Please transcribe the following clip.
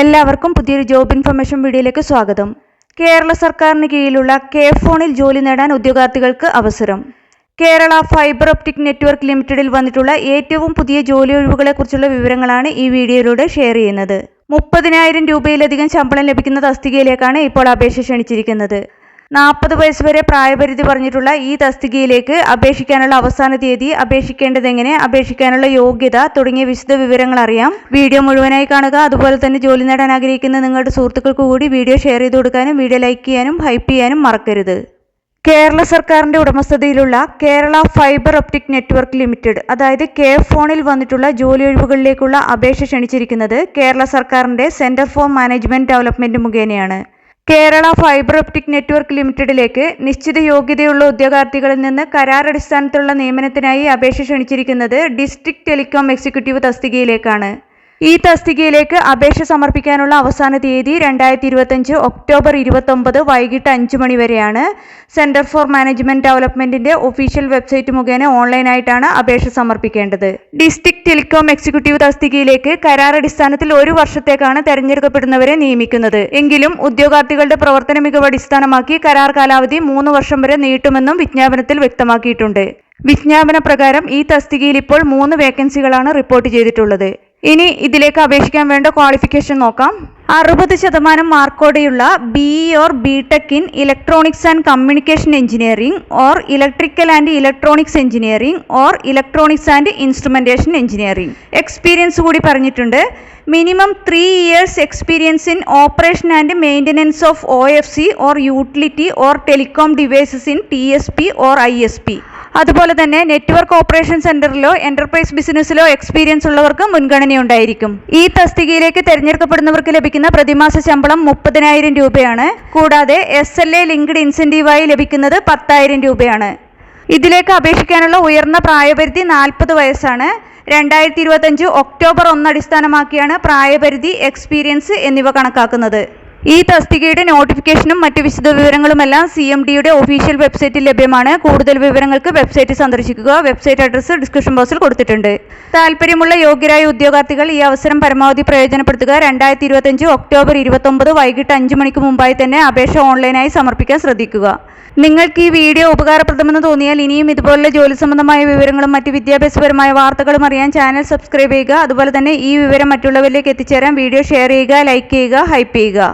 എല്ലാവർക്കും പുതിയൊരു job information വീഡിയോയിലേക്ക് സ്വാഗതം. കേരള സർക്കാരിന് കീഴിലുള്ള കെ ഫോണിൽ ജോലി നേടാൻ ഉദ്യോഗാർത്ഥികൾക്ക് അവസരം. കേരള ഫൈബർ ഒപ്റ്റിക് നെറ്റ്വർക്ക് ലിമിറ്റഡിൽ വന്നിട്ടുള്ള ഏറ്റവും പുതിയ ജോലി ഒഴിവുകളെക്കുറിച്ചുള്ള വിവരങ്ങളാണ് ഈ വീഡിയോയിലൂടെ ഷെയർ ചെയ്യുന്നത്. മുപ്പതിനായിരം രൂപയിലധികം ശമ്പളം ലഭിക്കുന്ന തസ്തികയിലേക്കാണ് ഇപ്പോൾ അപേക്ഷ ക്ഷണിച്ചിരിക്കുന്നത്. നാൽപ്പത് വയസ്സ് വരെ പ്രായപരിധി പറഞ്ഞിട്ടുള്ള ഈ തസ്തികയിലേക്ക് അപേക്ഷിക്കാനുള്ള അവസാന തീയതി അപേക്ഷിക്കേണ്ടതെങ്ങനെ അപേക്ഷിക്കാനുള്ള യോഗ്യത തുടങ്ങിയ വിശദ വിവരങ്ങൾ അറിയാം. വീഡിയോ മുഴുവനായി കാണുക. അതുപോലെ തന്നെ ജോലി നേടാൻ ആഗ്രഹിക്കുന്ന നിങ്ങളുടെ സുഹൃത്തുക്കൾക്ക് കൂടി വീഡിയോ ഷെയർ ചെയ്ത് കൊടുക്കാനും വീഡിയോ ലൈക്ക് ചെയ്യാനും ഹൈപ്പ് ചെയ്യാനും മറക്കരുത്. കേരള സർക്കാരിന്റെ ഉടമസ്ഥതയിലുള്ള Kerala fibre optic network limited അതായത് കെ ഫോണിൽ വന്നിട്ടുള്ള ജോലി ഒഴിവുകളിലേക്കുള്ള അപേക്ഷ ക്ഷണിച്ചിരിക്കുന്നത് കേരള സർക്കാരിന്റെ സെന്റർ ഫോർ മാനേജ്മെന്റ് ഡെവലപ്മെന്റ് മുഖേനയാണ്. കേരള ഫൈബർ ഒപ്റ്റിക് നെറ്റ്വർക്ക് ലിമിറ്റഡിലേക്ക് നിശ്ചിത യോഗ്യതയുള്ള ഉദ്യോഗാർത്ഥികളിൽ നിന്ന് കരാർ അടിസ്ഥാനത്തിലുള്ള നിയമനത്തിനായി അപേക്ഷ ക്ഷണിച്ചിരിക്കുന്നത് ഡിസ്ട്രിക്ട് ടെലികോം എക്സിക്യൂട്ടീവ് തസ്തികയിലേക്കാണ്. ഈ തസ്തികയിലേക്ക് അപേക്ഷ സമർപ്പിക്കാനുള്ള അവസാന തീയതി രണ്ടായിരത്തി ഇരുപത്തഞ്ച് ഒക്ടോബർ ഇരുപത്തൊമ്പത് വൈകിട്ട് അഞ്ച് മണി വരെയാണ്. സെന്റർ ഫോർ മാനേജ്മെന്റ് ഡെവലപ്മെന്റിന്റെ ഒഫീഷ്യൽ വെബ്സൈറ്റ് മുഖേന ഓൺലൈനായിട്ടാണ് അപേക്ഷ സമർപ്പിക്കേണ്ടത്. ഡിസ്ട്രിക്ട് ടെലികോം എക്സിക്യൂട്ടീവ് തസ്തികയിലേക്ക് കരാർ അടിസ്ഥാനത്തിൽ ഒരു വർഷത്തേക്കാണ് തെരഞ്ഞെടുക്കപ്പെടുന്നവരെ നിയമിക്കുന്നത്. എങ്കിലും ഉദ്യോഗാർത്ഥികളുടെ പ്രവർത്തന മികവ് അടിസ്ഥാനമാക്കി കരാർ കാലാവധി മൂന്ന് വർഷം വരെ നീട്ടുമെന്നും വിജ്ഞാപനത്തിൽ വ്യക്തമാക്കിയിട്ടുണ്ട്. വിജ്ഞാപന പ്രകാരം ഈ തസ്തികയിൽ ഇപ്പോൾ മൂന്ന് വേക്കൻസികളാണ് റിപ്പോർട്ട് ചെയ്തിട്ടുള്ളത്. ഇനി ഇതിലേക്ക് അപേക്ഷിക്കാൻ വേണ്ട ക്വാളിഫിക്കേഷൻ നോക്കാം. അറുപത് ശതമാനം മാർക്കോടെയുള്ള B or B tech in electronics and communication engineering or electrical and electronics engineering or electronics and instrumentation engineering experience കൂടി പറഞ്ഞിട്ടുണ്ട്. Minimum three years experience in operation and maintenance of O F C or utility or telecom devices in T S P or I S P അതുപോലെ തന്നെ network operation സെന്ററിലോ enterprise ബിസിനസ്സിലോ experience ഉള്ളവർക്ക് മുൻഗണനയുണ്ടായിരിക്കും ഈ തസ്തികയിലേക്ക് തിരഞ്ഞെടുക്കപ്പെടുന്നവർക്ക് ലഭിക്കുന്ന പ്രതിമാസ ശമ്പളം മുപ്പതിനായിരം രൂപയാണ്. കൂടാതെ എസ് എൽ എ ലിങ്ക്ഡ് ഇൻസെന്റീവായി ലഭിക്കുന്നത് പത്തായിരം രൂപയാണ്. ഇതിലേക്ക് അപേക്ഷിക്കാനുള്ള ഉയർന്ന പ്രായപരിധി നാൽപ്പത് വയസ്സാണ്. രണ്ടായിരത്തി ഇരുപത്തഞ്ച് ഒക്ടോബർ ഒന്ന് അടിസ്ഥാനമാക്കിയാണ് പ്രായപരിധി എക്സ്പീരിയൻസ് എന്നിവ കണക്കാക്കുന്നത്. ഈ തസ്തികയുടെ നോട്ടിഫിക്കേഷനും മറ്റ് വിശദ വിവരങ്ങളുമെല്ലാം സി എം ഡിയുടെ ഒഫീഷ്യൽ വെബ്സൈറ്റിൽ ലഭ്യമാണ്. കൂടുതൽ വിവരങ്ങൾക്ക് വെബ്സൈറ്റ് സന്ദർശിക്കുക. വെബ്സൈറ്റ് അഡ്രസ് ഡിസ്ക്രിപ്ഷൻ ബോക്സിൽ കൊടുത്തിട്ടുണ്ട്. താല്പര്യമുള്ള യോഗ്യരായ ഉദ്യോഗാർത്ഥികൾ ഈ അവസരം പരമാവധി പ്രയോജനപ്പെടുത്തുക. രണ്ടായിരത്തി ഇരുപത്തഞ്ച് ഒക്ടോബർ ഇരുപത്തൊമ്പത് വൈകിട്ട് അഞ്ച് മണിക്ക് മുമ്പായി തന്നെ അപേക്ഷ ഓൺലൈനായി സമർപ്പിക്കാൻ ശ്രദ്ധിക്കുക. നിങ്ങൾക്ക് ഈ വീഡിയോ ഉപകാരപ്രദമെന്ന് തോന്നിയാൽ ഇനിയും ഇതുപോലുള്ള ജോലി സംബന്ധമായ വിവരങ്ങളും മറ്റ് വിദ്യാഭ്യാസപരമായ വാർത്തകളും അറിയാൻ ചാനൽ സബ്സ്ക്രൈബ് ചെയ്യുക. അതുപോലെ തന്നെ ഈ വിവരം മറ്റുള്ളവരിലേക്ക് എത്തിച്ചേരാൻ വീഡിയോ ഷെയർ ചെയ്യുക ലൈക്ക് ചെയ്യുക ഹൈപ്പ് ചെയ്യുക.